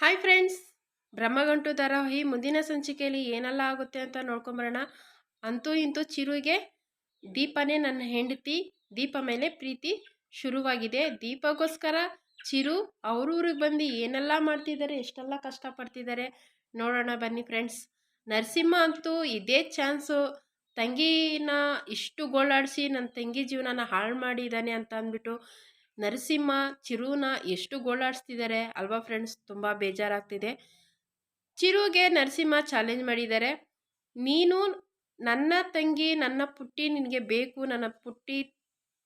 Hi friends Brahmagantu ಧಾರಾವಾಹಿ ಮುಂದಿನ ಸಂಚಿಕೆಯಲ್ಲಿ ಏನೆಲ್ಲ ಆಗುತ್ತೆ ಅಂತ ನೋಡ್ಕೊಂಬರೋಣ. ಅಂತೂ ಇಂತೂ ಚಿರುಗೆ ದೀಪನೇ ನನ್ನ ಹೆಂಡತಿ. ದೀಪ ಮೇಲೆ ಪ್ರೀತಿ ಶುರುವಾಗಿದೆ. ದೀಪಗೋಸ್ಕರ ಚಿರು ಅವ್ರೂರಿಗೆ ಬಂದು ಏನೆಲ್ಲ ಮಾಡ್ತಿದ್ದಾರೆ, ಎಷ್ಟೆಲ್ಲ ಕಷ್ಟಪಡ್ತಿದ್ದಾರೆ ನೋಡೋಣ ಬನ್ನಿ ಫ್ರೆಂಡ್ಸ್ ನರಸಿಂಹ ಅಂತೂ ಇದೇ ಚಾನ್ಸು. ತಂಗಿನ ಇಷ್ಟು ಗೋಳಾಡಿಸಿ ನನ್ನ ತಂಗಿ ಜೀವನನ ಹಾಳು ಮಾಡಿದ್ದಾನೆ ಅಂತ ಅಂದ್ಬಿಟ್ಟು ನರಸಿಂಹ, ಚಿರುನ ಎಷ್ಟು ಗೋಳಾಡಿಸ್ತಿದ್ದಾರೆ ಅಲ್ವಾ ಫ್ರೆಂಡ್ಸ್ ತುಂಬ ಬೇಜಾರಾಗ್ತಿದೆ. ಚಿರುಗೆ ನರಸಿಂಹ ಚಾಲೆಂಜ್ ಮಾಡಿದ್ದಾರೆ ನೀನು ನನ್ನ ತಂಗಿ, ನನ್ನ ಪುಟ್ಟಿ ನಿನಗೆ ಬೇಕು, ನನ್ನ ಪುಟ್ಟಿ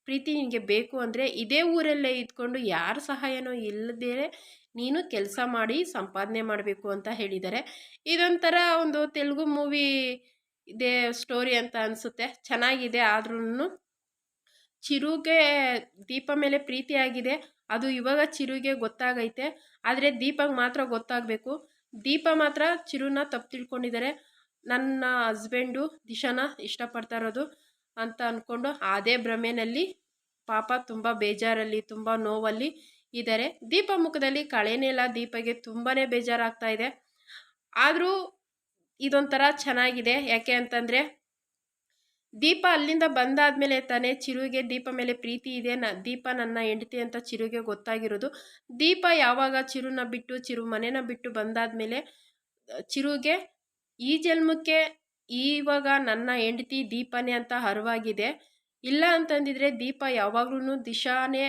ಪ್ರೀತಿ ನಿನಗೆ ಬೇಕು ಅಂದರೆ ಇದೇ ಊರಲ್ಲೇ ಇದ್ಕೊಂಡು ಯಾರ ಸಹಾಯನೂ ಇಲ್ಲದೇ ನೀನು ಕೆಲಸ ಮಾಡಿ ಸಂಪಾದನೆ ಮಾಡಬೇಕು ಅಂತ ಹೇಳಿದ್ದಾರೆ ಇದೊಂಥರ ಒಂದು ತೆಲುಗು ಮೂವಿ ಇದೇ ಸ್ಟೋರಿ ಅಂತ ಅನಿಸುತ್ತೆ. ಚೆನ್ನಾಗಿದೆ ಆದ್ರೂ ಚಿರುಗೆ ದೀಪ ಮೇಲೆ ಪ್ರೀತಿಯಾಗಿದೆ. ಅದು ಇವಾಗ ಚಿರುಗೆ ಗೊತ್ತಾಗೈತೆ. ಆದರೆ ದೀಪಗೆ ಮಾತ್ರ ಗೊತ್ತಾಗಬೇಕು. ದೀಪ ಮಾತ್ರ ಚಿರುನ ತಪ್ಪು ತಿಳ್ಕೊಂಡಿದ್ದಾರೆ ನನ್ನ ಹಸ್ಬೆಂಡು ದಿಶಾನ ಇಷ್ಟಪಡ್ತಾ ಇರೋದು ಅಂತ ಅಂದ್ಕೊಂಡು ಅದೇ ಭ್ರಮೆನಲ್ಲಿ ಪಾಪ ತುಂಬ ಬೇಜಾರಲ್ಲಿ, ತುಂಬ ನೋವಲ್ಲಿ ಇದ್ದಾರೆ ದೀಪ ಮುಖದಲ್ಲಿ ಕಳೆನೇ ಇಲ್ಲ. ದೀಪಗೆ ತುಂಬಾ ಬೇಜಾರಾಗ್ತಾ ಇದೆ. ಆದರೂ ಇದೊಂಥರ ಚೆನ್ನಾಗಿದೆ. ಯಾಕೆ ಅಂತಂದರೆ ದೀಪ ಅಲ್ಲಿಂದ ಬಂದಾದ್ಮೇಲೆ ತಾನೇ ಚಿರುಗೆ ದೀಪ ಮೇಲೆ ಪ್ರೀತಿ ಇದೆ. ನ, ದೀಪ ನನ್ನ ಹೆಂಡತಿ ಅಂತ ಚಿರುಗೆ ಗೊತ್ತಾಗಿರೋದು. ದೀಪ ಯಾವಾಗ ಚಿರುನ ಬಿಟ್ಟು, ಚಿರು ಮನೆನ ಬಿಟ್ಟು ಬಂದಾದ್ಮೇಲೆ ಚಿರುಗೆ ಈ ಜನ್ಮಕ್ಕೆ ಇವಾಗ ನನ್ನ ಹೆಂಡತಿ ದೀಪನೇ ಅಂತ ಅರಿವಾಗಿದೆ. ಇಲ್ಲ ಅಂತಂದಿದ್ರೆ ದೀಪ ಯಾವಾಗ್ಲೂ ದಿಶಾನೇ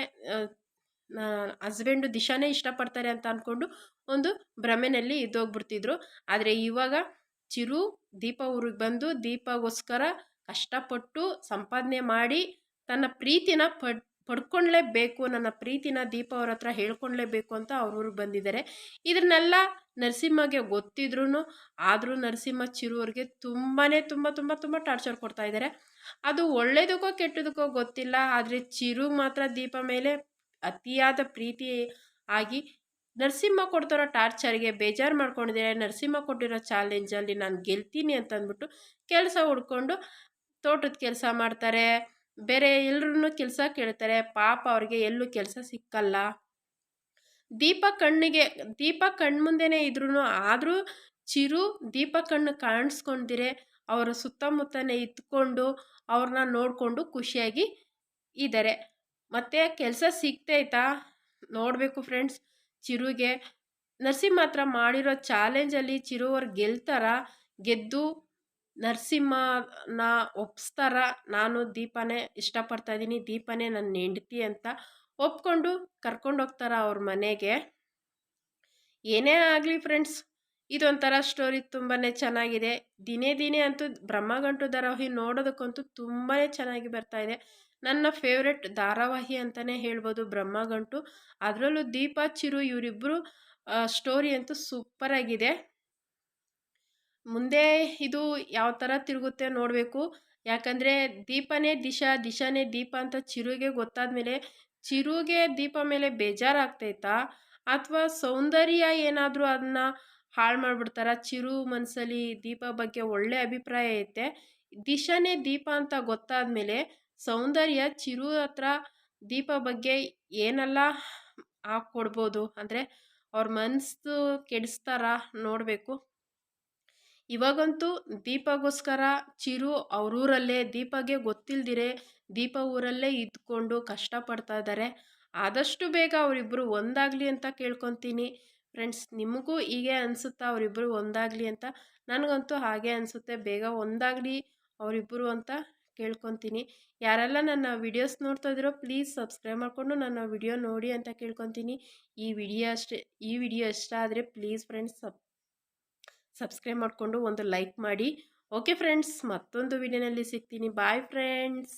ಹಸ್ಬೆಂಡು ದಿಶಾನೇ ಇಷ್ಟಪಡ್ತಾರೆ ಅಂತ ಅಂದ್ಕೊಂಡು ಒಂದು ಭ್ರಮೆನಲ್ಲಿ ಇದ್ದೋಗ್ಬಿಡ್ತಿದ್ರು. ಆದರೆ ಇವಾಗ ಚಿರು ದೀಪ ಊರಿಗೆ ಬಂದು ದೀಪಗೋಸ್ಕರ ಕಷ್ಟಪಟ್ಟು ಸಂಪಾದನೆ ಮಾಡಿ ತನ್ನ ಪ್ರೀತಿನ ಪಡ್ ಪಡ್ಕೊಳ್ಲೇಬೇಕು ನನ್ನ ಪ್ರೀತಿನ ದೀಪ ಅವ್ರ ಹತ್ರ ಹೇಳ್ಕೊಳ್ಲೇಬೇಕು ಅಂತ ಅವ್ರವ್ರಿಗೆ ಬಂದಿದ್ದಾರೆ. ಇದನ್ನೆಲ್ಲ ನರಸಿಂಹಗೆ ಗೊತ್ತಿದ್ರು ಆದರೂ ನರಸಿಂಹ ಚಿರುವರಿಗೆ ತುಂಬಾ ತುಂಬ ತುಂಬ ತುಂಬ ಟಾರ್ಚರ್ ಕೊಡ್ತಾ ಇದ್ದಾರೆ. ಅದು ಒಳ್ಳೇದಕ್ಕೋ ಕೆಟ್ಟದಕ್ಕೋ ಗೊತ್ತಿಲ್ಲ, ಆದರೆ ಚಿರು ಮಾತ್ರ ದೀಪ ಮೇಲೆ ಅತಿಯಾದ ಪ್ರೀತಿ ಆಗಿ ನರಸಿಂಹ ಕೊಡ್ತಿರೋ ಟಾರ್ಚರ್ಗೆ ಬೇಜಾರು ಮಾಡ್ಕೊಂಡಿದ್ದಾರೆ. ನರಸಿಂಹ ಕೊಟ್ಟಿರೋ ಚಾಲೆಂಜಲ್ಲಿ ನಾನು ಗೆಲ್ತೀನಿ ಅಂತ ಅಂದ್ಬಿಟ್ಟು ಕೆಲಸ ಹುಡ್ಕೊಂಡು ತೋಟದ ಕೆಲಸ ಮಾಡ್ತಾರೆ, ಬೇರೆ ಎಲ್ರೂ ಕೆಲಸ ಕೇಳ್ತಾರೆ, ಪಾಪ ಅವ್ರಿಗೆ ಎಲ್ಲೂ ಕೆಲಸ ಸಿಕ್ಕಲ್ಲ. ದೀಪ ಕಣ್ಣಿಗೆ, ದೀಪ ಕಣ್ಮುಂದೆನೇ ಇದ್ರೂ ಆದರೂ ಚಿರು ದೀಪ ಕಣ್ಣು ಕಾಣಿಸ್ಕೊಂಡಿರೆ ಅವರ ಸುತ್ತಮುತ್ತನೇ ಇದ್ಕೊಂಡು ಅವ್ರನ್ನ ನೋಡಿಕೊಂಡು ಖುಷಿಯಾಗಿ ಇದ್ದಾರೆ ಮತ್ತು ಕೆಲಸ ಸಿಗ್ತೈತಾ? ನೋಡಬೇಕು ಫ್ರೆಂಡ್ಸ್, ಚಿರುಗೆ. ನರ್ಸಿಂಹ ಹತ್ರ ಮಾಡಿರೋ ಚಾಲೆಂಜಲ್ಲಿ ಚಿರುವರು ಗೆಲ್ತಾರ? ಗೆದ್ದು ನರಸಿಂಹನ ಒಪ್ಸ್ತಾರ. ನಾನು ದೀಪನೇ ಇಷ್ಟಪಡ್ತಾ ಇದ್ದೀನಿ. ದೀಪನೇ ನನ್ನ ಹೆಂಡತಿ ಅಂತ ಒಪ್ಕೊಂಡು ಕರ್ಕೊಂಡೋಗ್ತಾರ ಅವ್ರ ಮನೆಗೆ. ಏನೇ ಆಗಲಿ ಫ್ರೆಂಡ್ಸ್, ಇದೊಂಥರ ಸ್ಟೋರಿ ತುಂಬಾ ಚೆನ್ನಾಗಿದೆ. ದಿನೇ ದಿನೇ ಅಂತೂ ಬ್ರಹ್ಮಗಂಟು ಧಾರಾವಾಹಿ ನೋಡೋದಕ್ಕಂತೂ ತುಂಬಾ ಚೆನ್ನಾಗಿ ಬರ್ತಾ ಇದೆ. ನನ್ನ ಫೇವ್ರೆಟ್ ಧಾರಾವಾಹಿ ಅಂತಲೇ ಹೇಳ್ಬೋದು ಬ್ರಹ್ಮಗಂಟು. ಅದರಲ್ಲೂ ದೀಪ, ಚಿರು ಇವರಿಬ್ಬರು ಸ್ಟೋರಿ ಅಂತೂ ಸೂಪರಾಗಿದೆ ಮುಂದೆ ಇದು ಯಾವ ಥರ ತಿರುಗುತ್ತೆ ನೋಡಬೇಕು. ಯಾಕಂದರೆ ದೀಪನೇ ದಿಶಾ, ದಿಶಾನೇ ದೀಪ ಅಂತ ಚಿರುಗೆ ಗೊತ್ತಾದ ಮೇಲೆ ಚಿರುಗೆ ದೀಪ ಮೇಲೆ ಬೇಜಾರಾಗ್ತೈತಾ? ಅಥವಾ ಸೌಂದರ್ಯ ಏನಾದರೂ ಅದನ್ನ ಹಾಳು ಮಾಡಿಬಿಡ್ತಾರ? ಚಿರು ಮನಸ್ಸಲ್ಲಿ ದೀಪ ಬಗ್ಗೆ ಒಳ್ಳೆ ಅಭಿಪ್ರಾಯ ಐತೆ. ದಿಶಾನೇ ದೀಪ ಅಂತ ಗೊತ್ತಾದ ಮೇಲೆ ಸೌಂದರ್ಯ ಚಿರು ಹತ್ರ ದೀಪ ಬಗ್ಗೆ ಏನೆಲ್ಲ ಹಾಕ್ಕೊಡ್ಬೋದು. ಅಂದರೆ ಅವ್ರ ಮನಸ್ಸು ಕೆಡಿಸ್ತಾರ ನೋಡಬೇಕು. ಇವಾಗಂತೂ ದೀಪಗೋಸ್ಕರ ಚಿರು ಅವರೂರಲ್ಲೇ ದೀಪಗೆ ಗೊತ್ತಿಲ್ದಿರೆ ದೀಪ ಊರಲ್ಲೇ ಇದ್ಕೊಂಡು ಕಷ್ಟಪಡ್ತಾ ಇದ್ದಾರೆ ಆದಷ್ಟು ಬೇಗ ಅವರಿಬ್ಬರು ಒಂದಾಗಲಿ ಅಂತ ಕೇಳ್ಕೊತೀನಿ. ಫ್ರೆಂಡ್ಸ್, ನಿಮಗೂ ಹೀಗೆ ಅನಿಸುತ್ತಾ ಅವರಿಬ್ಬರು ಒಂದಾಗಲಿ ಅಂತ? ನನಗಂತೂ ಹಾಗೆ ಅನಿಸುತ್ತೆ. ಬೇಗ ಒಂದಾಗಲಿ ಅವರಿಬ್ಬರು ಅಂತ ಕೇಳ್ಕೊತೀನಿ. ಯಾರೆಲ್ಲ ನನ್ನ ವಿಡಿಯೋಸ್ ನೋಡ್ತಾ ಇದ್ದೀರೋ ಪ್ಲೀಸ್ ಸಬ್ಸ್ಕ್ರೈಬ್ ಮಾಡಿಕೊಂಡು ನನ್ನ ವಿಡಿಯೋ ನೋಡಿ ಅಂತ ಕೇಳ್ಕೊತೀನಿ. ಈ ವಿಡಿಯೋ ಅಷ್ಟೇ, ಈ ವಿಡಿಯೋ ಇಷ್ಟ ಆದರೆ ಪ್ಲೀಸ್ ಫ್ರೆಂಡ್ಸ್, ಸಬ್ ಸಬ್ಸ್ಕ್ರೈಬ್ ಮಾಡಿಕೊಂಡು ಒಂದು ಲೈಕ್ ಮಾಡಿ. ಓಕೆ ಫ್ರೆಂಡ್ಸ್ ಮತ್ತೊಂದು ವಿಡಿಯೋನಲ್ಲಿ ಸಿಗ್ತೀನಿ. Bye friends